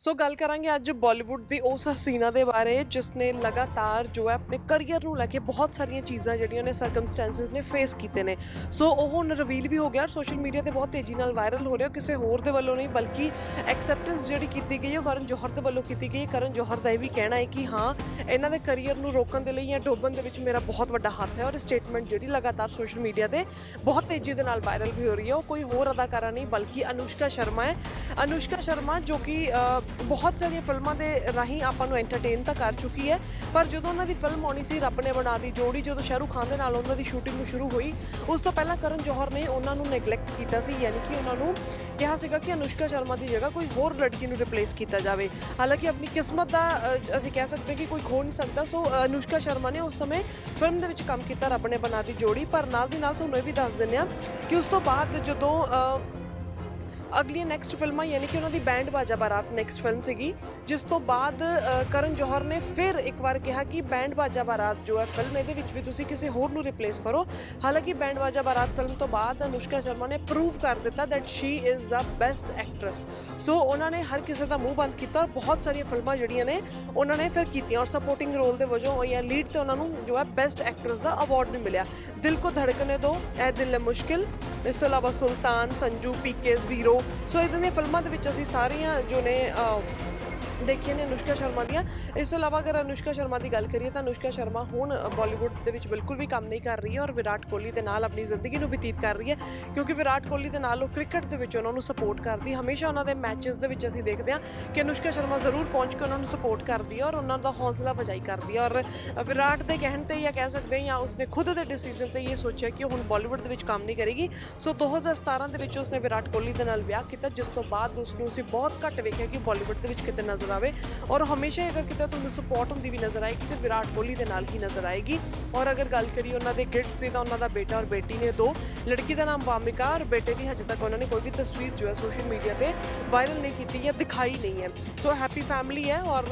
ਸੋ ਗੱਲ ਕਰਾਂਗੇ ਅੱਜ ਬਾਲੀਵੁੱਡ ਦੀ ਉਸ ਹਸੀਨਾ ਦੇ ਬਾਰੇ, ਜਿਸ ਨੇ ਲਗਾਤਾਰ ਜੋ ਹੈ ਆਪਣੇ ਕੈਰੀਅਰ ਨੂੰ ਲੈ ਕੇ ਬਹੁਤ ਸਾਰੀਆਂ ਚੀਜ਼ਾਂ ਜਿਹੜੀਆਂ ਨੇ ਸਰਕਮਸਟੈਂਸਸ ਨੇ ਫੇਸ ਕੀਤੇ ਨੇ। ਸੋ ਉਹ ਹੁਣ ਰਿਵੀਲ ਵੀ ਹੋ ਗਿਆ ਔਰ ਸੋਸ਼ਲ ਮੀਡੀਆ ਤੇ ਬਹੁਤ ਤੇਜ਼ੀ ਨਾਲ ਵਾਇਰਲ ਹੋ ਰਿਹਾ ਕਿਸੇ ਹੋਰ ਦੇ ਵੱਲੋਂ ਨਹੀਂ, ਬਲਕਿ ਐਕਸੈਪਟੈਂਸ ਜਿਹੜੀ ਕੀਤੀ ਗਈ ਹੈ, ਉਹ ਕਰਨ ਜੋਹਰ ਦੇ ਵੱਲੋਂ ਕੀਤੀ ਗਈ ਹੈ। ਕਰਨ ਜੋਹਰ ਦਾ ਇਹ ਵੀ ਕਹਿਣਾ ਹੈ ਕਿ ਹਾਂ, ਇਹਨਾਂ ਦੇ ਕੈਰੀਅਰ ਨੂੰ ਰੋਕਣ ਦੇ ਲਈ ਜਾਂ ਡੋਬਣ ਦੇ ਵਿੱਚ ਮੇਰਾ ਬਹੁਤ ਵੱਡਾ ਹੱਥ ਹੈ ਔਰ ਸਟੇਟਮੈਂਟ ਜਿਹੜੀ ਲਗਾਤਾਰ ਸੋਸ਼ਲ ਮੀਡੀਆ ਤੇ ਬਹੁਤ ਤੇਜ਼ੀ ਦੇ ਨਾਲ ਵਾਇਰਲ ਵੀ ਹੋ ਰਹੀ ਹੈ। ਉਹ ਕੋਈ ਹੋਰ ਅਦਾਕਾਰਾ ਨਹੀਂ, ਬਲਕਿ ਅਨੁਸ਼ਕਾ ਸ਼ਰਮਾ ਹੈ। ਅਨੁਸ਼ਕਾ ਸ਼ਰਮਾ ਜੋ ਕਿ ਬਹੁਤ ਸਾਰੀਆਂ ਫਿਲਮਾਂ ਦੇ ਰਾਹੀਂ ਆਪਾਂ ਨੂੰ ਐਂਟਰਟੇਨ ਤਾਂ ਕਰ ਚੁੱਕੀ ਹੈ, ਪਰ ਜਦੋਂ ਉਹਨਾਂ ਦੀ ਫਿਲਮ ਆਉਣੀ ਸੀ, ਰੱਬ ਨੇ ਬਣਾ ਦੀ ਜੋੜੀ, ਜਦੋਂ ਸ਼ਾਹਰੁਖ ਖਾਨ ਦੇ ਨਾਲ ਉਹਨਾਂ ਦੀ ਸ਼ੂਟਿੰਗ ਸ਼ੁਰੂ ਹੋਈ, ਉਸ ਤੋਂ ਪਹਿਲਾਂ ਕਰਨ ਜੋਹਰ ਨੇ ਉਹਨਾਂ ਨੂੰ ਨੈਗਲੈਕਟ ਕੀਤਾ ਸੀ, ਯਾਨੀ ਕਿ ਉਹਨਾਂ ਨੂੰ ਕਿਹਾ ਸੀਗਾ ਕਿ ਅਨੁਸ਼ਕਾ ਸ਼ਰਮਾ ਦੀ ਜਗ੍ਹਾ ਕੋਈ ਹੋਰ ਲੜਕੀ ਨੂੰ ਰਿਪਲੇਸ ਕੀਤਾ ਜਾਵੇ। ਹਾਲਾਂਕਿ ਆਪਣੀ ਕਿਸਮਤ ਦਾ ਅਸੀਂ ਕਹਿ ਸਕਦੇ ਕਿ ਕੋਈ ਖੋ ਨਹੀਂ ਸਕਦਾ, ਸੋ ਅਨੁਸ਼ਕਾ ਸ਼ਰਮਾ ਨੇ ਉਸ ਸਮੇਂ ਫਿਲਮ ਦੇ ਵਿੱਚ ਕੰਮ ਕੀਤਾ, ਰੱਬ ਨੇ ਬਣਾ ਦੀ ਜੋੜੀ, ਪਰ ਨਾਲ ਦੀ ਨਾਲ ਤੁਹਾਨੂੰ ਇਹ ਵੀ ਦੱਸ ਦਿੰਦੇ ਆ ਕਿ ਉਸ ਤੋਂ ਬਾਅਦ ਜਦੋਂ ਅਗਲੀ ਨੈਕਸਟ ਫਿਲਮਾਂ ਯਾਨੀ ਕਿ ਉਹਨਾਂ ਦੀ band Baaja Baaraat next film ਸੀਗੀ, ਜਿਸ ਤੋਂ ਬਾਅਦ ਕਰਨ ਜੋਹਰ ਨੇ ਫਿਰ ਇੱਕ ਵਾਰ ਕਿਹਾ ਕਿ ਬੈਂਡ ਬਾਜਾ ਬਾਰਾਤ ਜੋ ਹੈ ਫਿਲਮ ਇਹਦੇ ਵਿੱਚ ਵੀ ਤੁਸੀਂ ਕਿਸੇ ਹੋਰ ਨੂੰ ਰਿਪਲੇਸ ਕਰੋ। ਹਾਲਾਂਕਿ ਬੈਂਡ ਬਾਜਾ ਬਾਰਾਤ ਫਿਲਮ ਤੋਂ ਬਾਅਦ ਅਨੁਸ਼ਕਾ ਸ਼ਰਮਾ ਨੇ ਪ੍ਰੂਵ ਕਰ ਦਿੱਤਾ that she is a best actress so ਉਹਨਾਂ ਨੇ ਹਰ ਕਿਸੇ ਦਾ ਮੂੰਹ ਬੰਦ ਕੀਤਾ ਔਰ ਬਹੁਤ ਸਾਰੀਆਂ ਫਿਲਮਾਂ ਜਿਹੜੀਆਂ ਨੇ, ਉਹਨਾਂ ਨੇ ਫਿਰ ਕੀਤੀਆਂ ਔਰ ਸਪੋਰਟਿੰਗ ਰੋਲ ਦੇ ਵਜੋਂ ਜਾਂ ਲੀਡ ਤੇ ਉਹਨਾਂ ਨੂੰ ਜੋ ਹੈ ਬੈਸਟ ਐਕਟਰੈਸ ਦਾ ਅਵਾਰਡ ਵੀ ਮਿਲਿਆ। ਦਿਲ ਕੋ ਧੜਕਨੇ ਦੋ, ਐ ਦਿਲ ਹੈ ਮੁਸ਼ਕਿਲ। ਇਸ ਤੋਂ ਇਲਾਵਾ ਸੁਲਤਾਨ ਸੰਜੂ ਪੀਕੇ ਜ਼ੀਰੋ। ਸੋ ਇਦਾਂ ਦੀਆਂ ਫਿਲਮਾਂ ਦੇ ਵਿੱਚ ਅਸੀਂ ਸਾਰੀਆਂ ਜੋ ਨੇ ਦੇਖੀਆਂ ਨੇ ਅਨੁਸ਼ਕਾ ਸ਼ਰਮਾ ਦੀਆਂ। ਇਸ ਤੋਂ ਇਲਾਵਾ ਅਗਰ ਅਨੁਸ਼ਕਾ ਸ਼ਰਮਾ ਦੀ ਗੱਲ ਕਰੀਏ ਤਾਂ ਅਨੁਸ਼ਕਾ ਸ਼ਰਮਾ ਹੁਣ ਬਾਲੀਵੁੱਡ ਦੇ ਵਿੱਚ ਬਿਲਕੁਲ ਵੀ ਕੰਮ ਨਹੀਂ ਕਰ ਰਹੀ ਹੈ ਔਰ ਵਿਰਾਟ ਕੋਹਲੀ ਦੇ ਨਾਲ ਆਪਣੀ ਜ਼ਿੰਦਗੀ ਨੂੰ ਬਤੀਤ ਕਰ ਰਹੀ ਹੈ, ਕਿਉਂਕਿ ਵਿਰਾਟ ਕੋਹਲੀ ਦੇ ਨਾਲ ਉਹ ਕ੍ਰਿਕਟ ਦੇ ਵਿੱਚ ਉਹਨਾਂ ਨੂੰ ਸਪੋਰਟ ਕਰਦੀ ਹਮੇਸ਼ਾ ਉਹਨਾਂ ਦੇ ਮੈਚਸ ਦੇ ਵਿੱਚ ਅਸੀਂ ਦੇਖਦੇ ਹਾਂ ਕਿ ਅਨੁਸ਼ਕਾ ਸ਼ਰਮਾ ਜ਼ਰੂਰ ਪਹੁੰਚ ਕੇ ਉਹਨਾਂ ਨੂੰ ਸਪੋਰਟ ਕਰਦੀ ਹੈ ਔਰ ਉਹਨਾਂ ਦਾ ਹੌਸਲਾ ਵਜਾਈ ਕਰਦੀ ਹੈ। ਔਰ ਵਿਰਾਟ ਦੇ ਕਹਿਣ ਤੇ ਜਾਂ ਕਹਿ ਸਕਦੇ ਜਾਂ ਉਸਨੇ ਖੁਦ ਦੇ ਡਿਸੀਜਨ ਤੇ ਇਹ ਸੋਚਿਆ ਕਿ ਉਹ ਹੁਣ ਬਾਲੀਵੁੱਡ ਦੇ ਵਿੱਚ ਕੰਮ ਨਹੀਂ ਕਰੇਗੀ। ਸੋ 2017 ਦੇ ਵਿੱਚ ਉਸਨੇ ਵਿਰਾਟ ਕੋਹਲੀ ਦੇ ਨਾਲ ਵਿਆਹ ਕੀਤਾ, ਜਿਸ ਤੋਂ ਬਾਅਦ ਉਸ ਨੂੰ ਅਸੀਂ ਬਹੁਤ ਘੱਟ ਵੇਖਿਆ ਕਿ ਬਾਲੀਵੁੱਡ ਦੇ ਵਿੱਚ ਕਿਤੇ ਨਜ਼ਰ ਆਵੇ ਔਰ ਹਮੇਸ਼ਾ ਅਗਰ ਕਿਤੇ ਤੁਹਾਨੂੰ ਸਪੋਰਟ ਹੁੰਦੀ ਵੀ ਨਜ਼ਰ ਆਏਗੀ ਤੇ ਵਿਰਾਟ ਕੋਹਲੀ ਦੇ ਨਾਲ ਹੀ ਨਜ਼ਰ ਆਏਗੀ। ਔਰ ਅਗਰ ਗੱਲ ਕਰੀਏ ਉਹਨਾਂ ਦੇ ਕਿਡਸ ਦੀ ਤਾਂ ਉਹਨਾਂ ਦਾ ਬੇਟਾ ਔਰ ਬੇਟੀ ਨੇ ਦੋ। ਲੜਕੀ ਦਾ ਨਾਮ ਵਾਮਿਕਾ ਔਰ ਬੇਟੇ ਦੀ ਹਜੇ ਤੱਕ ਉਹਨਾਂ ਨੇ ਕੋਈ ਵੀ ਤਸਵੀਰ ਜੋ ਹੈ ਸੋਸ਼ਲ ਮੀਡੀਆ ਤੇ ਵਾਇਰਲ ਨਹੀਂ ਕੀਤੀ ਜਾਂ ਦਿਖਾਈ ਨਹੀਂ ਹੈ। ਸੋ ਹੈਪੀ ਫੈਮਿਲੀ ਹੈ ਔਰ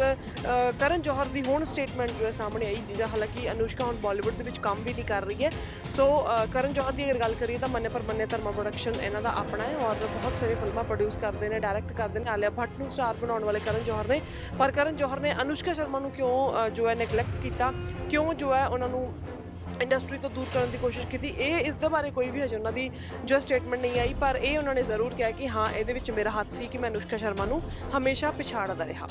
ਕਰਨ ਜੋਹਰ ਦੀ ਹੁਣ ਸਟੇਟਮੈਂਟ ਜੋ ਹੈ ਸਾਹਮਣੇ ਆਈ ਜਿਹੜਾ ਹਾਲਾਂਕਿ ਅਨੁਸ਼ਕਾ ਹੁਣ ਬਾਲੀਵੁੱਡ ਦੇ ਵਿੱਚ ਕੰਮ ਵੀ ਨਹੀਂ ਕਰ ਰਹੀ ਹੈ। ਸੋ ਕਰਨ ਜੋਹਰ ਦੀ ਅਗਰ ਗੱਲ ਕਰੀਏ ਤਾਂ ਮੰਨੇ ਪਰ ਮੰਨੇ ਧਰਮਾ ਪ੍ਰੋਡਕਸ਼ਨ ਇਹਨਾਂ ਦਾ ਆਪਣਾ ਹੈ ਔਰ ਬਹੁਤ ਸਾਰੇ ਫਿਲਮਾਂ ਪ੍ਰੋਡਿਊਸ ਕਰਦੇ ਨੇ ਡਾਇਰੈਕਟ ਕਰਦੇ ਨੇ ਆਲਿਆ ਭੱਟ ਨੂੰ ਸਟਾਰ ਬਣਾਉਣ ਵਾਲੇ ਕਰਨ ਜੋਹਰ ਨੇ। ਪਰ ਕਰਨ ਜੋਹਰ ਨੇ ਅਨੁਸ਼ਕਾ ਸ਼ਰਮਾ ਨੂੰ ਕਿਉਂ ਜੋ ਹੈ ਨੈਗਲੈਕਟ ਕੀਤਾ? ਕਿਉਂ ਜੋ ਹੈ ਉਹਨਾਂ ਨੂੰ ਇੰਡਸਟਰੀ ਤੋਂ ਦੂਰ ਕਰਨ ਦੀ ਕੋਸ਼ਿਸ਼ ਕੀਤੀ? ਇਹ ਇਸ ਦੇ ਬਾਰੇ ਕੋਈ ਵੀ ਹਜੇ ਉਹਨਾਂ ਦੀ ਜੋ ਸਟੇਟਮੈਂਟ ਨਹੀਂ ਆਈ, ਪਰ ਇਹ ਉਹਨਾਂ ਨੇ ਜ਼ਰੂਰ ਕਿਹਾ ਕਿ ਹਾਂ, ਇਹਦੇ ਵਿੱਚ ਮੇਰਾ ਹੱਥ ਸੀ ਕਿ ਮੈਂ ਅਨੁਸ਼ਕਾ ਸ਼ਰਮਾ ਨੂੰ ਹਮੇਸ਼ਾ ਪਿਛਾੜਦਾ ਰਿਹਾ।